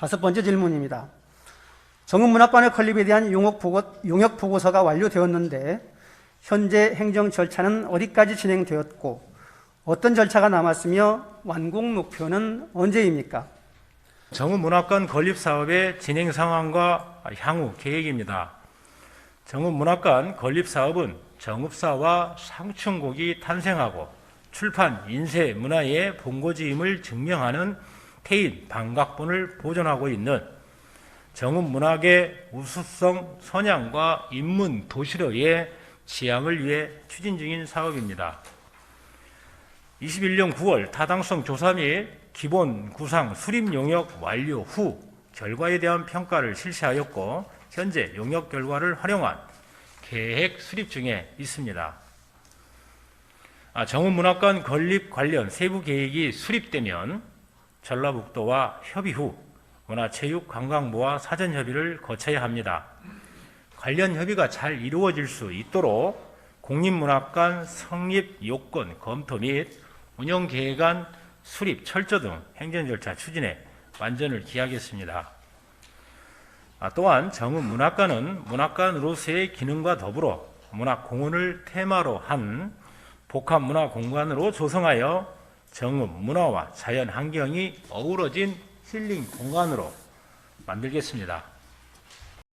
다섯 번째 질문입니다. 정읍문학관의 건립에 대한 용역, 보고, 보고 서가 완료되었는데 현재 행정 절차는 어디까지 진행되었고 어떤 절차가 남았으며 완공 목표는 언제입니까? 정읍문학관 건립 사업의 진행 상황과 향후 계획입니다. 정읍문학관 건립 사업은 정읍사와 상층곡이 탄생하고 출판 인쇄 문화의 본고지임을 증명하는 태인 방각본을 보존하고 있는 정읍문학의 우수성 선양과 인문 도시로의 지향을 위해 추진 중인 사업입니다. 21년 9월 타당성 조사 및 기본 구상 수립 용역 완료 후 결과에 대한 평가를 실시하였고 현재 용역 결과를 활용한 계획 수립 중에 있습니다. 아, 정읍문학관 건립 관련 세부 계획이 수립되면 전라북도와 협의 후 문화체육관광부와 사전 협의를 거쳐야 합니다. 관련 협의가 잘 이루어질 수 있도록 공립문학관 성립 요건 검토 및 운영 계획안 수립 철저 등 행정 절차 추진에 완전을 기하겠습니다. 아, 또한 정읍 문학관은 문학관으로서의 기능과 더불어 문학 공원을 테마로 한 복합 문화 공간으로 조성하여 정읍 문화와 자연 환경이 어우러진 힐링 공간으로 만들겠습니다.